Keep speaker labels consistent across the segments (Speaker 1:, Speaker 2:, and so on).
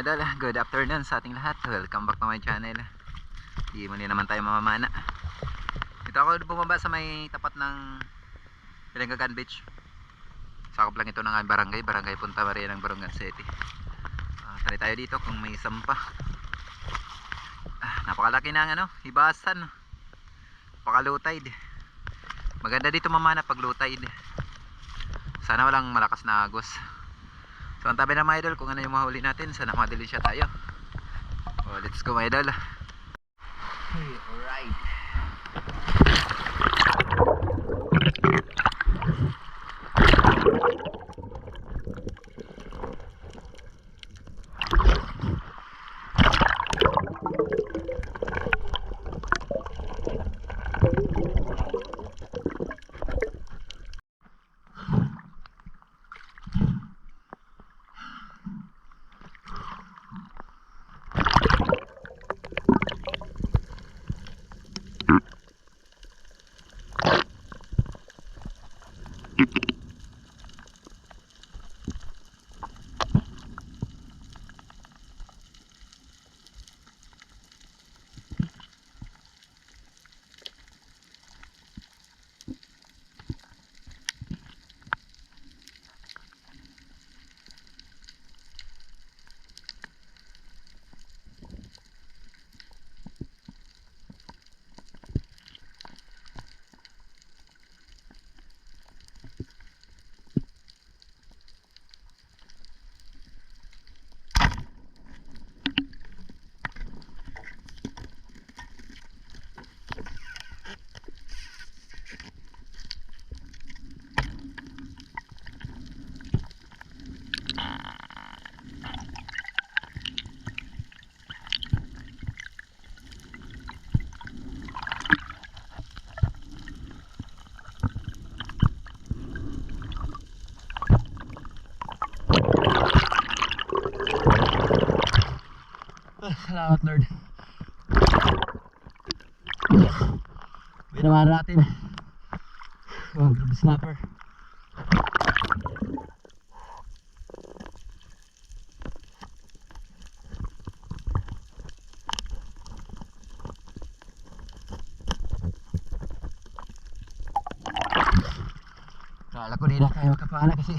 Speaker 1: mga idol, good afternoon sa ating lahat. Welcome back to my channel. Di muli naman tayo mamamana. Dito ako bumaba sa may tapat ng Pilanggagan Beach. Sakop lang ito ng barangay, barangay Punta Maria ng Barangay City. Uh, try tayo dito kung may sampa. Ah, napakalaki ng ano, hibasan. Napaka-low tide. Maganda dito mamana pag tide. Sana walang malakas na agos. So ang tabi ng mga idol kung ano yung mahuli natin sana madali siya tayo. Oh, let's go mga idol. Hey, alright. Ah, Salamat Lord. Binawa natin. Oh, grab snapper. Kala ko di na tayo makapana kasi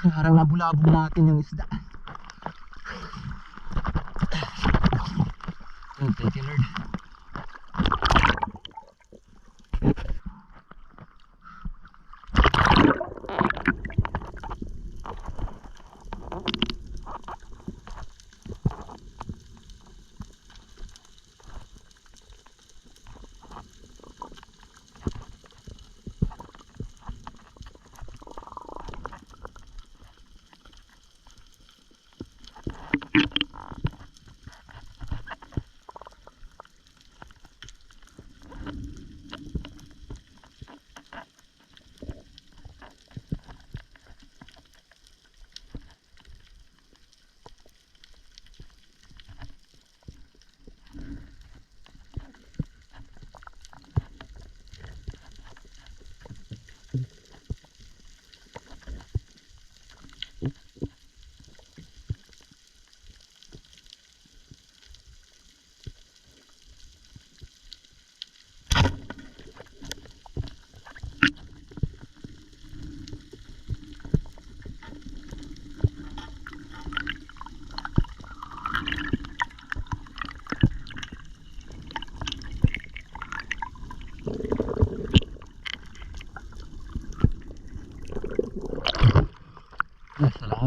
Speaker 1: parang nabulabog natin yung isda. Oh, thank you Lord.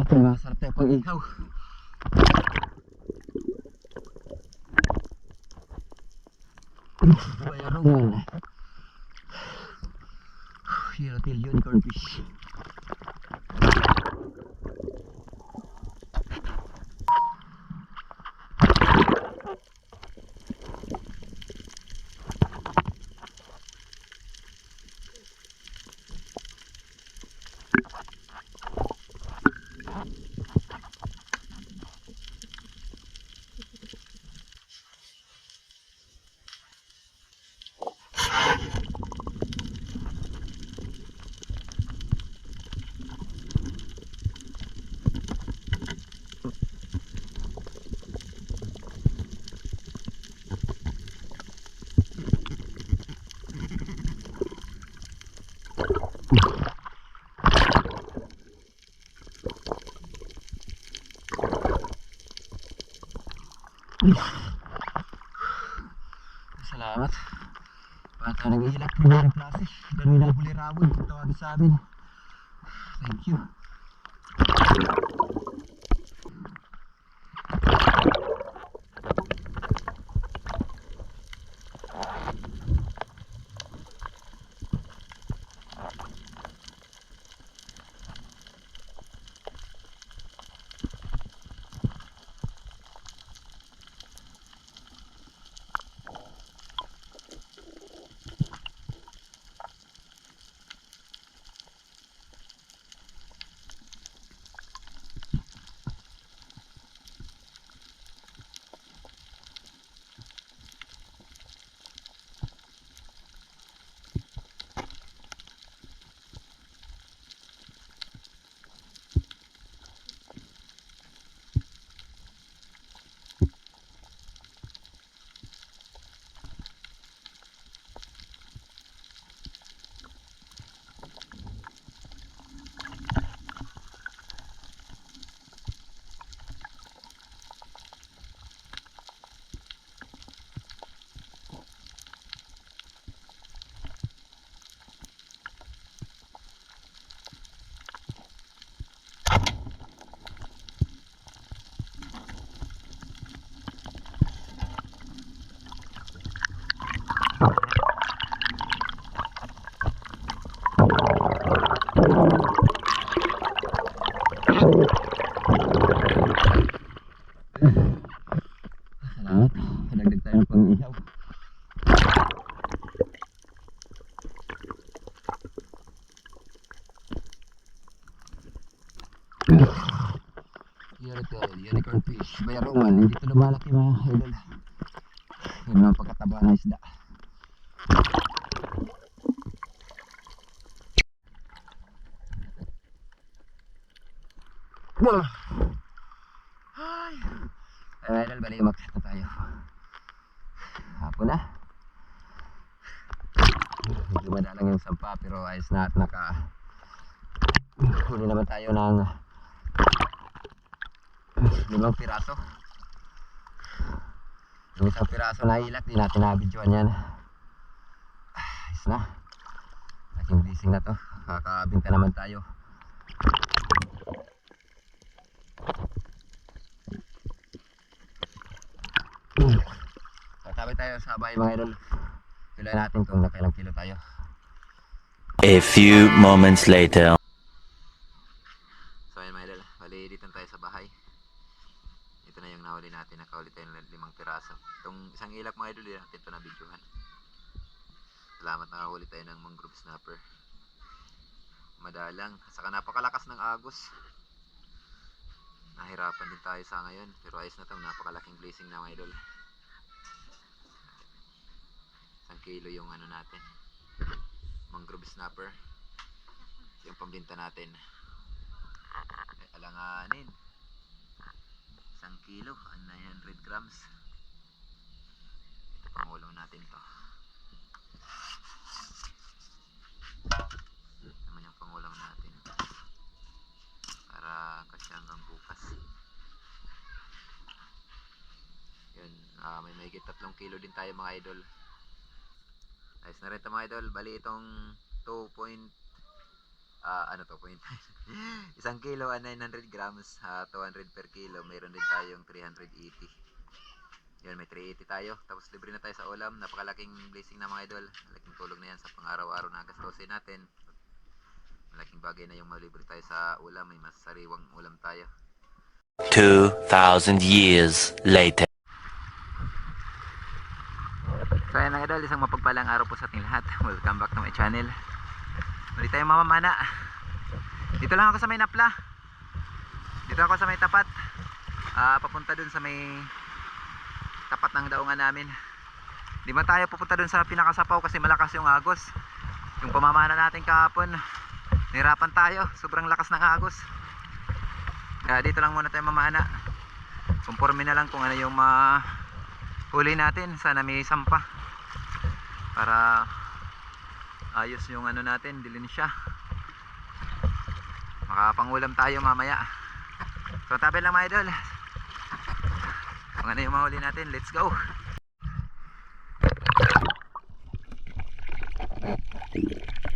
Speaker 1: Salamat. Masarap tayo pang ihaw. Bayarong. Hero till unicorn Paano tayo nag-ihilak ng mga klase? Ganun na huli rabon. Tawagin sa amin. Thank you. Salamat. Kadagdag tayo ng pang-ihaw. Here ito, unicorn fish. Bayarongan, hindi ito lumalaki mga idol. Yun ang pagkataba ng isda. Wah! Ay! Ay, idol, bali umakyat na tayo. Hapon na. Medyo madalang yung sampa pero ayos na at naka huli naman tayo ng limang piraso. Yung isang piraso na ilat, di natin nabidyoan yan. Ayos na. Laking blessing na to. Kakabinta naman tayo. Tatabi tayo sa bahay mga idol. Pila natin kung nakailang kilo tayo.
Speaker 2: A few moments later.
Speaker 1: So ayun mga idol, bali dito na tayo sa bahay. Ito na yung nahuli natin, nakahuli tayo ng limang piraso. Itong isang ilak mga idol, di natin ito na videohan. Salamat nakahuli tayo ng mangrove snapper. Madalang, saka napakalakas ng agos. Nahirapan din tayo sa ngayon, pero ayos na to, napakalaking blessing na mga idol. Isang kilo yung ano natin, mangrove snapper. Yung pambinta natin alanganin isang kilo ah, 900 grams. Ito pangulam natin to. Naman yung pangulam natin. Para kasi hanggang bukas ah, may mahigit tatlong kilo din tayo mga idol. Ayos na rin ito mga idol. Bali itong 2 ah ano to point? Isang kilo ah, 900 grams ah, 200 per kilo. Mayroon din tayong 380 yun may 380 tayo. Tapos libre na tayo sa ulam. Napakalaking blessing na mga idol. Malaking tulong na yan sa pang araw-araw na gastusin natin. Malaking bagay na yung malibre tayo sa ulam. May mas sariwang ulam tayo.
Speaker 2: 2,000 years later.
Speaker 1: So ayan mga idol, isang mapagpalang araw po sa ating lahat. Welcome back to my channel. Muli tayong mamamana. Dito lang ako sa may napla. Dito ako sa may tapat. Ah, papunta dun sa may tapat ng daungan namin. Di ba tayo pupunta dun sa pinakasapaw kasi malakas yung agos. Yung pamamana natin kahapon, nahirapan tayo. Sobrang lakas ng agos. Kaya dito lang muna tayo mamana. Conforme na lang kung ano yung ma huli natin. Sana may sampa para ayos yung ano natin dilin siya makapangulam tayo mamaya. So tabi lang mga idol. Kung ano yung mahuli natin let's go. Thank you.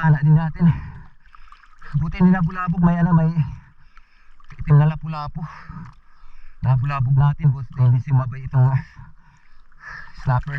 Speaker 1: Mapala din natin. Buti nilabulabog may ano may itim na lapu-lapu. Nabulabog natin buti hindi sumabay itong ah, snapper.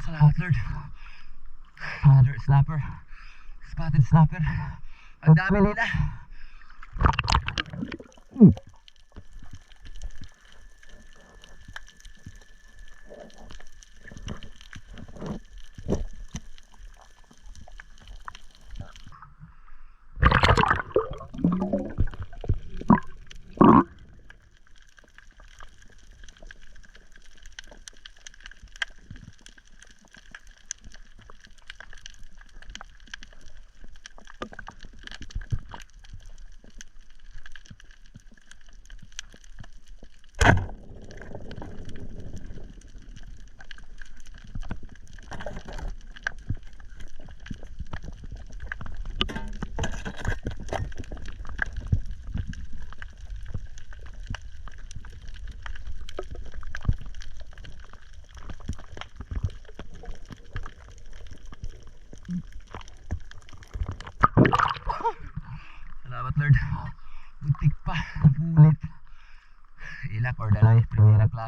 Speaker 1: Salamat Lord. Another snapper. Spotted snapper. Ang dami nila. Salamat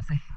Speaker 1: clase.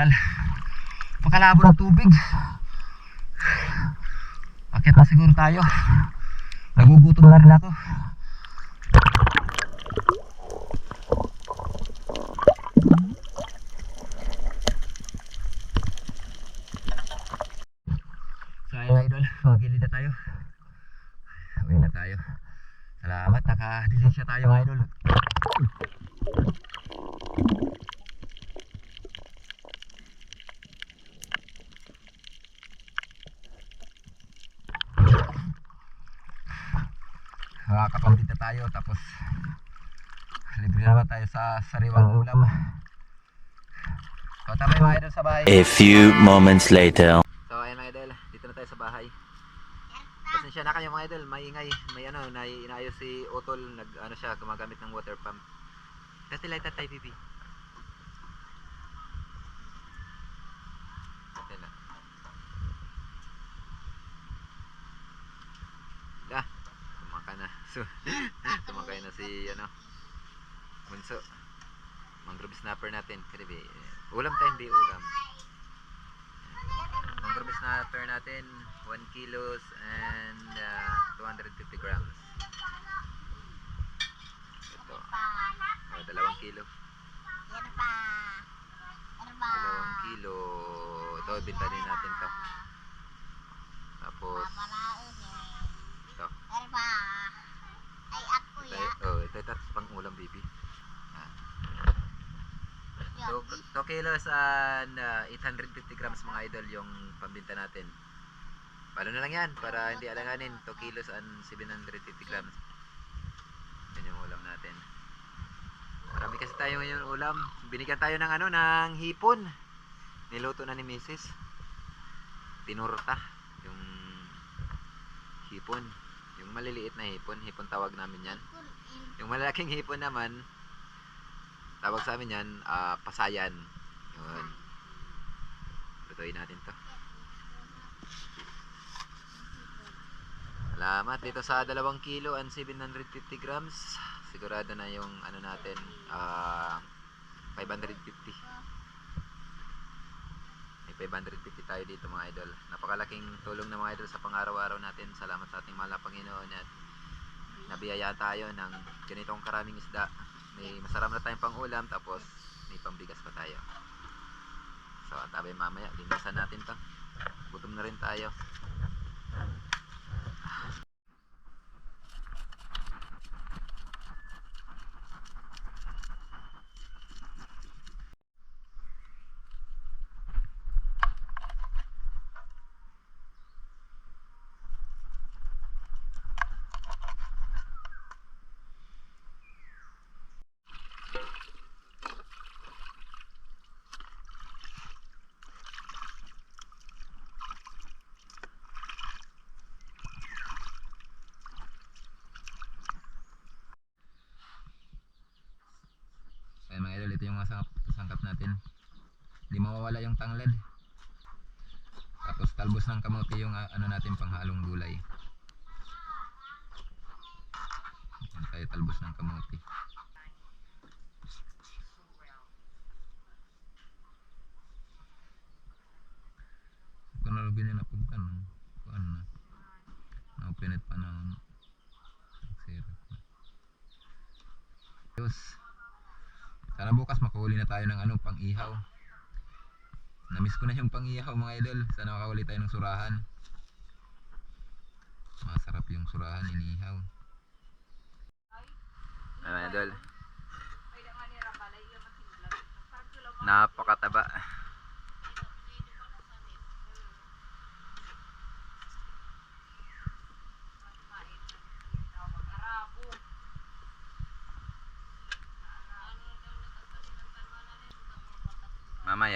Speaker 1: Maral. Pakalabo ng tubig. Akit na siguro tayo. Nagugutom na rin ako. So ayun idol, magilid na tayo. Uwi na tayo. Salamat, naka-dilisya tayo idol. Makakapambit na tayo tapos libre naman tayo sa sariwang ulam. So tama yung mga idol sa bahay.
Speaker 2: A few moments later.
Speaker 1: So ayun mga idol, dito na tayo sa bahay. Pasensya na kayo mga idol, maingay. May ano, na inaayos si Otol, nag ano siya, gumagamit ng water pump. Dati light tayo So, kumakay na si ano, Bunso. Mangrove snapper natin. Karibi, ulam tayo, hindi ulam. Mangrove snapper natin 1 kilos and uh, 250 grams. Ito. Oh, dalawang kilo.
Speaker 3: Yan pa.
Speaker 1: Dalawang kilo. Ito, binta din natin to. Tapos,
Speaker 3: eh.
Speaker 1: ito.
Speaker 3: Ano ba? Ay, ako
Speaker 1: Ito,
Speaker 3: ya.
Speaker 1: oh, ito, pang ulam, baby. Ah.
Speaker 3: Yan.
Speaker 1: 2 kilos and uh, 850 grams mga idol yung pambinta natin. Paano na lang yan para hindi alanganin. 2 kilos and 750 grams. Yan yung ulam natin. Marami kasi tayo ngayon ulam. Binigyan tayo ng ano, ng hipon. Niluto na ni Mrs. Tinurta. Yung hipon. Yung maliliit na hipon. Hipon tawag namin yan. Yung malalaking hipon naman, tawag sa amin yan, ah, pasayan. Yun. Lutuin natin to. Salamat dito sa 2 kilo and 750 grams. Sigurado na yung ano natin, ah 550. May 550 tayo dito mga idol. Napakalaking tulong ng mga idol sa pang-araw-araw natin. Salamat sa ating mahal na Panginoon at nabiyaya tayo ng ganitong karaming isda. May masarap na tayong pang-ulam tapos may pambigas pa tayo. So, tabi mamaya, linisan natin to. Gutom na rin tayo. Mga sangkap, natin. Hindi mawawala yung tanglad. Tapos talbos ng kamote yung ah, ano natin panghalong gulay. Yan tayo talbos ng kamote. Ito na lagi nila pagka no. Kuan na. Na-open it pa na. Nagsirap na. Diyos. Sana bukas makahuli na tayo ng ano, pang-ihaw. Namiss ko na yung pang-ihaw mga idol. Sana makahuli tayo ng surahan. Masarap yung surahan, inihaw. Mga idol? Napakataba.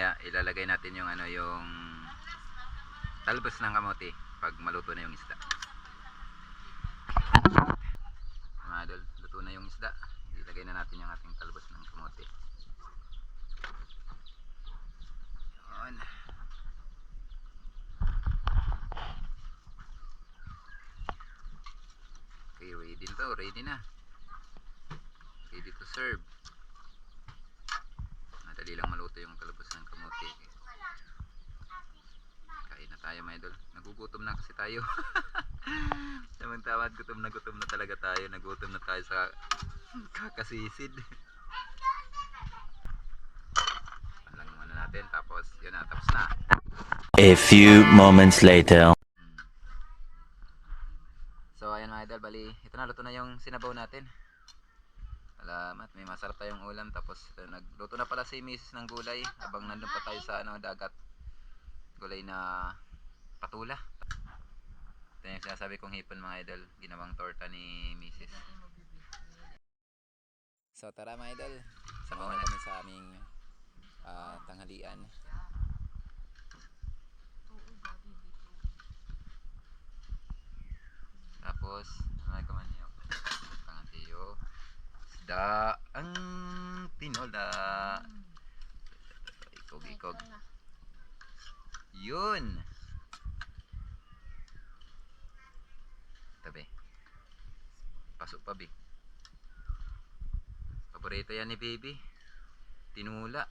Speaker 1: Mamaya ilalagay natin yung ano yung talbos ng kamote pag maluto na yung isda. Mga idol, luto na yung isda. Ilagay na natin yung ating talbos ng kamote. Yun. Okay, ready na to. Ready na. Ready to serve. Madali lang maluto yung talbos ng kamote. Kain na tayo mga idol. Nagugutom na kasi tayo. Tamang tawad, gutom na gutom na talaga tayo. Nagutom na tayo sa kakasisid. Alang muna natin. Tapos, yun na. Tapos na.
Speaker 2: A few moments later.
Speaker 1: So ayan mga idol, bali ito na luto na yung sinabaw natin. Salamat, may masarap tayong ulam tapos ito, nagluto na pala si Mrs. ng gulay habang nandun pa tayo sa ano dagat. Gulay na patula. Ito yung sinasabi kong hipon mga idol, ginawang torta ni Mrs. So tara mga idol, samahan kami sa aming ah, tanghalian. Tapos, ano ka man yun? Tangan tiyo. Isda ang tinola. Ikog, ikog. Yun! Tabi. Pasok pa, Bi. Paborito yan ni Baby. Tinula.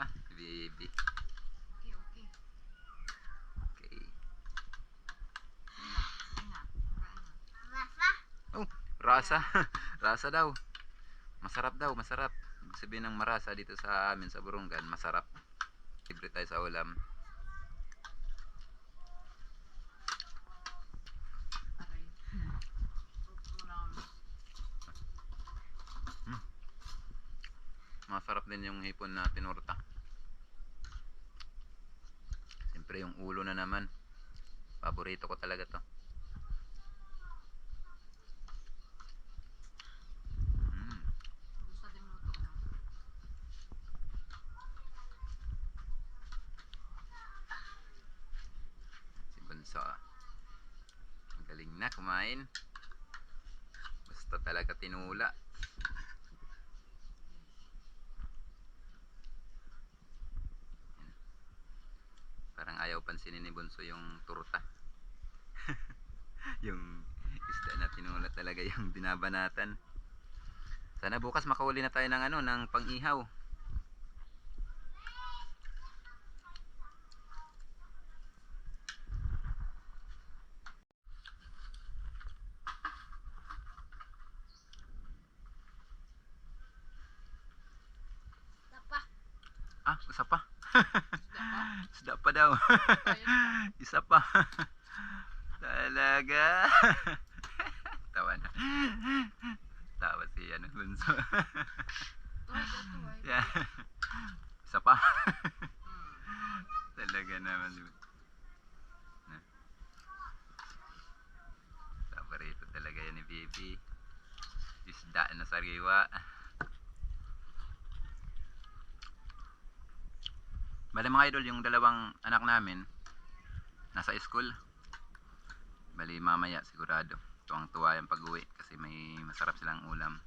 Speaker 1: Tara, si Baby. Okay.
Speaker 3: Rasa.
Speaker 1: Oh, rasa. rasa daw. Masarap daw, masarap. Sabihin ng marasa dito sa amin sa Burungan, masarap. Libre tayo sa ulam. Hmm. Masarap din yung hipon na tinurta. Siyempre yung ulo na naman. Paborito ko talaga to. Mm. Si Bunso. Ang galing na kumain. Basta talaga tinula. Yan. Parang ayaw pansinin ni Bunso yung turta. yung isda na tinula talaga yung binabanatan. Sana bukas makahuli na tayo ng ano, ng pang-ihaw.
Speaker 3: Tapa.
Speaker 1: Ah, isa pa. Isda pa daw. isa pa. Talaga. Tawa na. Tawa si ano, bunso. yeah. Isa pa. Talaga naman. Na. Paborito talaga yan ni Baby. Isda na sariwa. Bali mga idol, yung dalawang anak namin nasa school. Bali mamaya sigurado. Tuwang tuwa yung pag-uwi kasi may masarap silang ulam.